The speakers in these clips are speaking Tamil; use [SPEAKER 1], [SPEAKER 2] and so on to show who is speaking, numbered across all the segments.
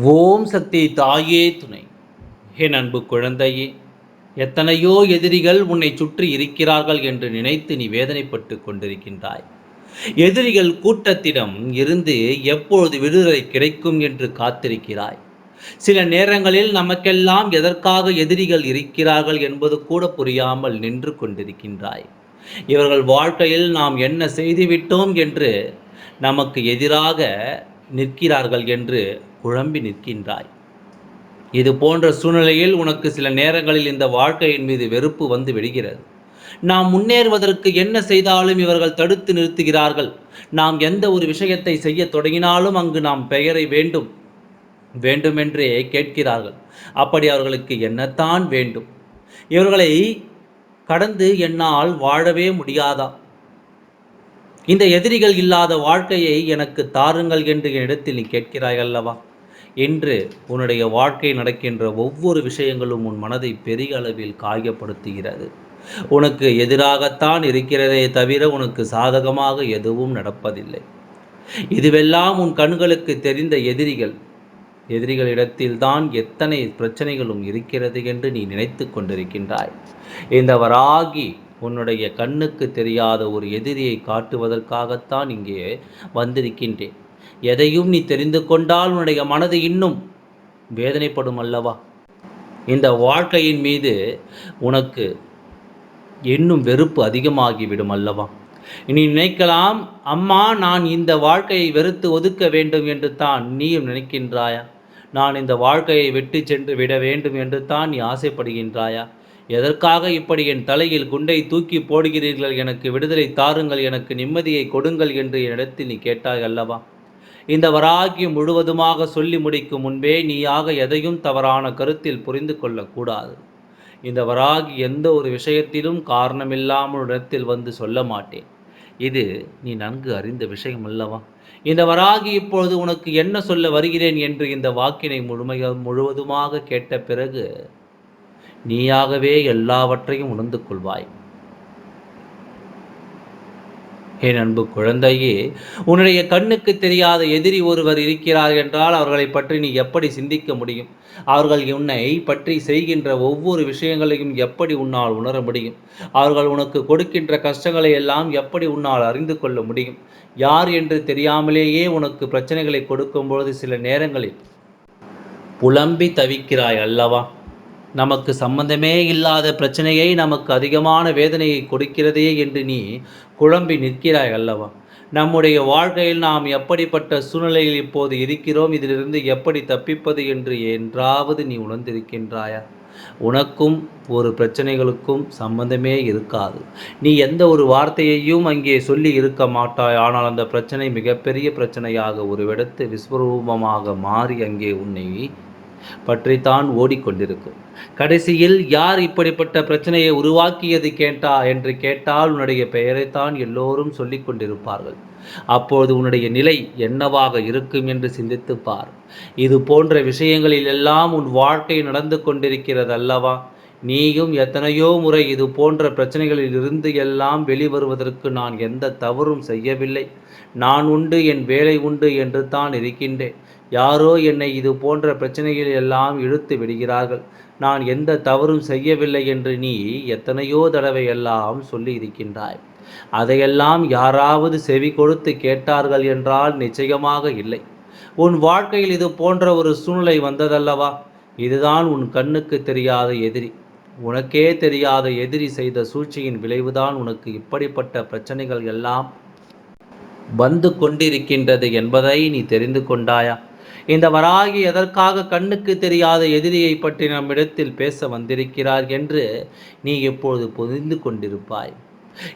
[SPEAKER 1] ஓம் சக்தி தாயே துணை. ஹே அன்பு குழந்தையே எத்தனையோ எதிரிகள் உன்னை சுற்றி இருக்கிறார்கள் என்று நினைத்து நீ வேதனைப்பட்டு கொண்டிருக்கின்றாய். எதிரிகள் கூட்டத்திடம் இருந்து எப்பொழுது விடுதலை கிடைக்கும் என்று காத்திருக்கிறாய். சில நேரங்களில் நமக்கெல்லாம் எதற்காக எதிரிகள் இருக்கிறார்கள் என்பது கூட புரியாமல் நின்று கொண்டிருக்கின்றாய். இவர்கள் வாழ்க்கையில் நாம் என்ன செய்துவிட்டோம் என்று நமக்கு எதிராக நிற்கிறார்கள் என்று குழம்பி நிற்கின்றாய். இது போன்ற சூழ்நிலையில் உனக்கு சில நேரங்களில் இந்த வாழ்க்கையின் மீது வெறுப்பு வந்து விடுகிறது. நாம் முன்னேறுவதற்கு என்ன செய்தாலும் இவர்கள் தடுத்து நிறுத்துகிறார்கள். நாம் எந்த ஒரு விஷயத்தை செய்ய தொடங்கினாலும் அங்கு நாம் பெயரை வேண்டும். வேண்டுமென்றே கேட்கிறார்கள். அப்படி அவர்களுக்கு என்னத்தான் வேண்டும்? இவர்களை கடந்து என்னால் வாழவே முடியாதா? இந்த எதிரிகள் இல்லாத வாழ்க்கையை எனக்கு தாருங்கள் என்று இடத்தில் நீ கேட்கிறாய் அல்லவா? இன்று உன்னுடைய வாழ்க்கை நடக்கின்ற ஒவ்வொரு விஷயங்களும் உன் மனதை பெரிய அளவில் காயப்படுத்துகிறது. உனக்கு எதிராகத்தான் இருக்கிறதே தவிர உனக்கு சாதகமாக எதுவும் நடப்பதில்லை. இதுவெல்லாம் உன் கண்களுக்கு தெரிந்த எதிரிகள். எதிரிகளிடத்தில்தான் எத்தனை பிரச்சனைகளும் இருக்கிறது என்று நீ நினைத்து கொண்டிருக்கின்றாய். இந்த வராகி உன்னுடைய கண்ணுக்கு தெரியாத ஒரு எதிரியை காட்டுவதற்காகத்தான் இங்கே வந்திருக்கின்றேன். எதையும் நீ தெரிந்து கொண்டால் உன்னுடைய மனது இன்னும் வேதனைப்படும் அல்லவா? இந்த வாழ்க்கையின் மீது உனக்கு இன்னும் வெறுப்பு அதிகமாகிவிடும் அல்லவா? நீ நினைக்கலாம் அம்மா நான் இந்த வாழ்க்கையை வெறுத்து ஒதுக்க வேண்டும் என்று தான் நீயும் நினைக்கின்றாயா? நான் இந்த வாழ்க்கையை விட்டு சென்று விட வேண்டும் என்று தான் நீ ஆசைப்படுகின்றாயா? எதற்காக இப்படி என் தலையில் குண்டை தூக்கி போடுகிறீர்கள்? எனக்கு விடுதலை தாருங்கள் எனக்கு நிம்மதியை கொடுங்கள் என்று என்னிடத்தில் நீ கேட்டாய் அல்லவா? இந்த வராகியம் முழுவதுமாக சொல்லி முடிக்கும் முன்பே நீயாக எதையும் தவறான கருத்தில் புரிந்து கொள்ளக்கூடாது. இந்த வராகி எந்த ஒரு விஷயத்திலும் காரணமில்லாமல் இடத்தில் வந்து சொல்ல மாட்டேன். இது நீ நன்கு அறிந்த விஷயம் அல்லவா? இந்த வராகி இப்பொழுது உனக்கு என்ன சொல்ல வருகிறேன் என்று இந்த வாக்கினை முழுமைய முழுவதுமாக கேட்ட பிறகு நீயாகவே எல்லாவற்றையும் உணர்ந்து கொள்வாய். என் அன்பு குழந்தையே உன்னுடைய கண்ணுக்கு தெரியாத எதிரி ஒருவர் இருக்கிறார் என்றால் அவர்களை பற்றி நீ எப்படி சிந்திக்க முடியும்? அவர்கள் உன்னை பற்றி செய்கின்ற ஒவ்வொரு விஷயங்களையும் எப்படி உன்னால் உணர முடியும்? அவர்கள் உனக்கு கொடுக்கின்ற கஷ்டங்களை எல்லாம் எப்படி உன்னால் அறிந்து கொள்ள முடியும்? யார் என்று தெரியாமலேயே உனக்கு பிரச்சனைகளை கொடுக்கும்பொழுது சில நேரங்களில் புலம்பி தவிக்கிறாய் அல்லவா? நமக்கு சம்பந்தமே இல்லாத பிரச்சனையை நமக்கு அதிகமான வேதனையை கொடுக்கிறதே என்று நீ குழம்பி நிற்கிறாய் அல்லவா? நம்முடைய வாழ்க்கையில் நாம் எப்படிப்பட்ட சூழ்நிலையில் இப்போது இருக்கிறோம்? இதிலிருந்து எப்படி தப்பிப்பது என்று என்றாவது நீ உணர்ந்திருக்கின்றாயா? உனக்கும் ஒரு பிரச்சனைகளுக்கும் சம்பந்தமே இருக்காது. நீ எந்த ஒரு வார்த்தையையும் அங்கே சொல்லி இருக்க மாட்டாய். ஆனால் அந்த பிரச்சனை மிகப்பெரிய பிரச்சனையாக ஒரு விடத்து விஸ்வரூபமாக மாறி அங்கே உன்னை பற்றித்தான் ஓடிக்கொண்டிருக்கும். கடைசியில் யார் இப்படிப்பட்ட பிரச்சனையை உருவாக்கியது கேட்டா? என்று கேட்டால் உன்னுடைய பெயரைத்தான் எல்லோரும் சொல்லிக் கொண்டிருப்பார்கள். அப்போது உன்னுடைய நிலை என்னவாக இருக்கும் என்று சிந்தித்துப்பார் இது போன்ற விஷயங்களில் எல்லாம் உன் வாழ்க்கை நடந்து கொண்டிருக்கிறது அல்லவா நீயும் எத்தனையோ முறை இது போன்ற பிரச்சனைகளில் இருந்து எல்லாம் வெளிவருவதற்கு நான் எந்த தவறும் செய்யவில்லை. நான் உண்டு என் வேலை உண்டு என்று தான் இருக்கின்றேன். யாரோ என்னை இது போன்ற பிரச்சனைகள் எல்லாம் இழுத்து விடுகிறார்கள். நான் எந்த தவறும் செய்யவில்லை என்று நீ எத்தனையோ தடவை எல்லாம் சொல்லி இருக்கின்றாய். அதையெல்லாம் யாராவது செவி கொடுத்து கேட்டார்கள் என்றால் நிச்சயமாக இல்லை. உன் வாழ்க்கையில் இது போன்ற ஒரு சூழ்நிலை வந்ததல்லவா? இதுதான் உன் கண்ணுக்கு தெரியாத எதிரி. உனக்கே தெரியாத எதிரி செய்த சூழ்ச்சியின் விளைவுதான் உனக்கு இப்படிப்பட்ட பிரச்சனைகள் எல்லாம் வந்து கொண்டிருக்கின்றது என்பதை நீ தெரிந்து கொண்டாயா? இந்த வராகி எதற்காக கண்ணுக்கு தெரியாத எதிரியை பற்றி நம்மிடத்தில் பேச வந்திருக்கிறார் என்று நீ எப்பொழுது புரிந்து கொண்டிருப்பாய்?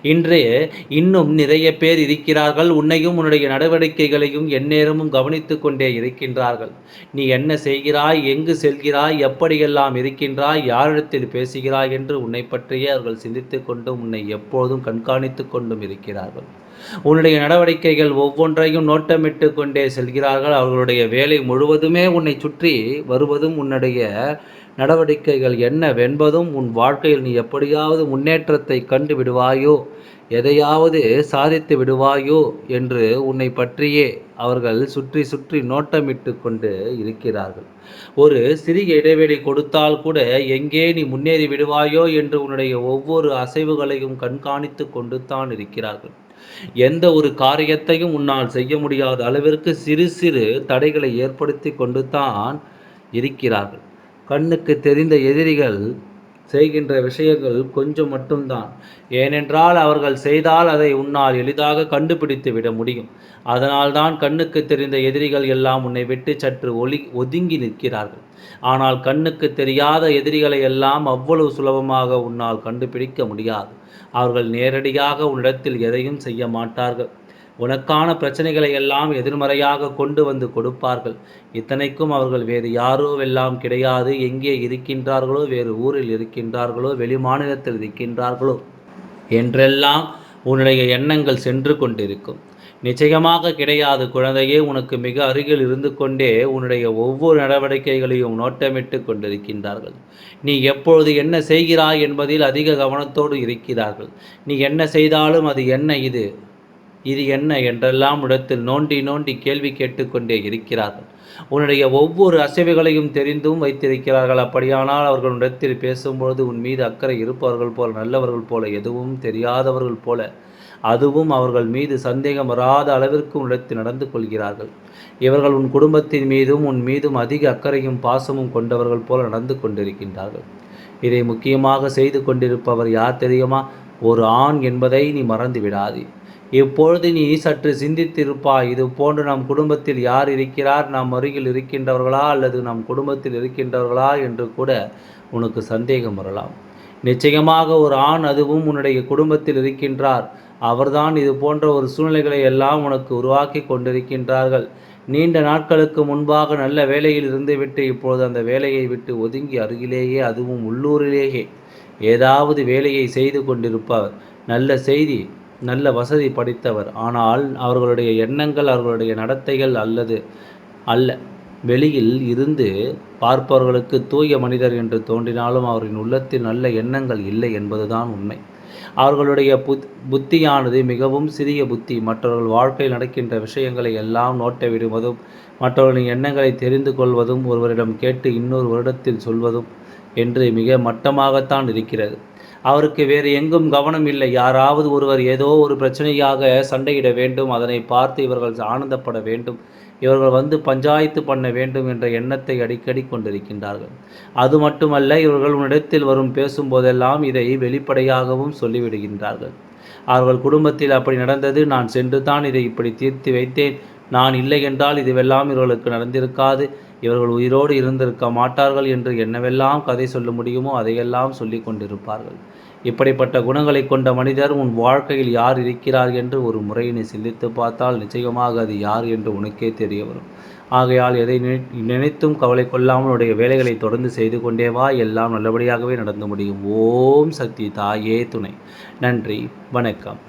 [SPEAKER 1] இன்று இன்னும் நிறைய பேர் இருக்கிறார்கள். உன்னையும் உன்னுடைய நடவடிக்கைகளையும் எந்நேரமும் கவனித்து கொண்டே இருக்கின்றார்கள். நீ என்ன செய்கிறாய்? எங்கு செல்கிறாய்? எப்படியெல்லாம் இருக்கின்றாய்? யாரிடத்தில் பேசுகிறாய் என்று உன்னை பற்றியே அவர்கள் சிந்தித்து கொண்டும் உன்னை எப்போதும் கண்காணித்து கொண்டும் இருக்கிறார்கள். உன்னுடைய நடவடிக்கைகள் ஒவ்வொன்றையும் நோட்டமிட்டு கொண்டே செல்கிறார்கள். அவர்களுடைய வேலை முழுவதுமே உன்னை சுற்றி வருவதும் உன்னுடைய நடவடிக்கைகள் என்னவென்பதும் உன் வாழ்க்கையில் நீ எப்படியாவது முன்னேற்றத்தை கண்டு விடுவாயோ? எதையாவது சாதித்து விடுவாயோ? என்று உன்னை பற்றியே அவர்கள் சுற்றி சுற்றி நோட்டமிட்டு கொண்டு இருக்கிறார்கள். ஒரு சிறிய இடைவெளி கொடுத்தால் கூட எங்கே நீ முன்னேறி விடுவாயோ என்று உன்னுடைய ஒவ்வொரு அசைவுகளையும் கண்காணித்து கொண்டு தான் இருக்கிறார்கள். எந்த ஒரு காரியத்தையும் உன்னால் செய்ய முடியாத அளவிற்கு சிறு சிறு தடைகளை ஏற்படுத்தி கொண்டு தான் இருக்கிறார்கள். கண்ணுக்கு தெரிந்த எதிரிகள் செய்கின்ற விஷயங்கள் கொஞ்சம் மட்டும்தான். ஏனென்றால் அவர்கள் செய்தால் அதை உன்னால் எளிதாக கண்டுபிடித்து விட முடியும். அதனால்தான் கண்ணுக்கு தெரிந்த எதிரிகள் எல்லாம் உன்னை விட்டு சற்று ஒளி ஒதுங்கி நிற்கிறார்கள். ஆனால் கண்ணுக்கு தெரியாத எதிரிகளை எல்லாம் அவ்வளவு சுலபமாக உன்னால் கண்டுபிடிக்க முடியாது. அவர்கள் நேரடியாக உன்னிடத்தில் எதையும் செய்ய மாட்டார்கள். உனக்கான பிரச்சனைகளை எல்லாம் எதிர்மறையாக கொண்டு வந்து கொடுப்பார்கள். இத்தனைக்கும் அவர்கள் வேறு யாரோவெல்லாம் கிடையாது எங்கே இருக்கின்றார்களோ வேறு ஊரில் இருக்கின்றார்களோ வெளி மாநிலத்தில் இருக்கின்றார்களோ என்றெல்லாம் உன்னுடைய எண்ணங்கள் சென்று கொண்டிருக்கும். நிச்சயமாக கிடையாது. குழந்தையே உனக்கு மிக அருகில் இருந்து கொண்டே உன்னுடைய ஒவ்வொரு நடவடிக்கைகளையும் நோட்டமிட்டு கொண்டிருக்கின்றார்கள். நீ எப்பொழுது என்ன செய்கிறாய் என்பதில் அதிக கவனத்தோடு இருக்கிறார்கள். நீ என்ன செய்தாலும் அது என்ன இது? இது என்ன என்றெல்லாம் இடத்தில் நோண்டி நோண்டி கேள்வி கேட்டுக்கொண்டே இருக்கிறார்கள். உன்னுடைய ஒவ்வொரு அசைவுகளையும் தெரிந்தும் வைத்திருக்கிறார்கள். அப்படியானால் அவர்களிடத்தில் பேசும்பொழுது உன் மீது அக்கறை இருப்பவர்கள் போல நல்லவர்கள் போல எதுவும் தெரியாதவர்கள் போல. அதுவும் அவர்கள் மீது சந்தேகம் வராத அளவிற்கு உன்னிடத்தில் நடந்து கொள்கிறார்கள். இவர்கள் உன் குடும்பத்தின் மீதும் உன் மீதும் அதிக அக்கறையும் பாசமும் கொண்டவர்கள் போல நடந்து கொண்டிருக்கின்றார்கள். இதை முக்கியமாக செய்து கொண்டிருப்பவர் யார் தெரியுமா? ஒரு ஆண் என்பதை நீ மறந்து விடாதே இப்பொழுது நீ சற்று சிந்தித்திருப்பாய். இது போன்று நம் குடும்பத்தில் யார் இருக்கிறார்? நாம் அருகில் இருக்கின்றவர்களா? அல்லது நம் குடும்பத்தில் இருக்கின்றவர்களா? என்று கூட உனக்கு சந்தேகம் வரலாம். நிச்சயமாக ஒரு ஆண் அதுவும் உன்னுடைய குடும்பத்தில் இருக்கின்றார். அவர்தான் இது போன்ற ஒரு சூழ்நிலைகளை எல்லாம் உனக்கு உருவாக்கி கொண்டிருக்கின்றார்கள். நீண்ட நாட்களுக்கு முன்பாக நல்ல வேலையில் இருந்துவிட்டு இப்பொழுது அந்த வேலையை விட்டு ஒதுங்கி அருகிலேயே அதுவும் உள்ளூரிலேயே ஏதாவது வேலையை செய்து கொண்டிருப்பவர். நல்ல செய்தி. நல்ல வசதி படித்தவர். ஆனால் அவர்களுடைய எண்ணங்கள் அவர்களுடைய நடத்தைகள் அல்லது அல்ல. வெளியில் இருந்து பார்ப்பவர்களுக்கு தூய மனிதர் என்று தோன்றினாலும் அவரின் உள்ளத்தில் நல்ல எண்ணங்கள் இல்லை என்பதுதான் உண்மை. அவர்களுடைய புத் புத்தியானது மிகவும் சிறிய புத்தி. மற்றவர்கள் வாழ்க்கையில் நடக்கின்ற விஷயங்களை எல்லாம் நோட்ட விடுவதும் மற்றவர்களின் எண்ணங்களை தெரிந்து கொள்வதும் ஒருவரிடம் கேட்டு இன்னொரு வருடத்தில் சொல்வதும் என்று மிக மட்டமாகத்தான் இருக்கிறது. அவருக்கு வேறு எங்கும் கவனம் இல்லை. யாராவது ஒருவர் ஏதோ ஒரு பிரச்சனையாக சண்டையிட வேண்டும். அதனை பார்த்து இவர்கள் ஆனந்தப்பட வேண்டும். இவர்கள் வந்து பஞ்சாயத்து பண்ண வேண்டும் என்ற எண்ணத்தை அடிக்கடி கொண்டிருக்கின்றார்கள். அது மட்டுமல்ல இவர்கள் உன்னிடத்தில் வரும் பேசும்போதெல்லாம் இதை வெளிப்படையாகவும் சொல்லிவிடுகின்றார்கள். அவர்கள் குடும்பத்தில் அப்படி நடந்தது நான் சென்று தான் இதை இப்படி தீர்த்து வைத்தேன். நான் இல்லை என்றால் இதுவெல்லாம் இவர்களுக்கு நடந்திருக்காது. இவர்கள் உயிரோடு இருந்திருக்க மாட்டார்கள் என்று என்னவெல்லாம் கதை சொல்ல முடியுமோ அதையெல்லாம் சொல்லி கொண்டிருப்பார்கள். இப்படிப்பட்ட குணங்களை கொண்ட மனிதர் உன் வாழ்க்கையில் யார் இருக்கிறார் என்று ஒரு முறையினை சிந்தித்து பார்த்தால் நிச்சயமாக அது யார் என்று உனக்கே தெரிய வரும் ஆகையால் எதை நினைத்தும் கவலை கொள்ளாமல் உடைய வேலைகளை தொடர்ந்து செய்து கொண்டே வா. எல்லாம் நல்லபடியாகவே நடந்து முடியும். ஓம் சக்தி தாயே துணை. நன்றி. வணக்கம்.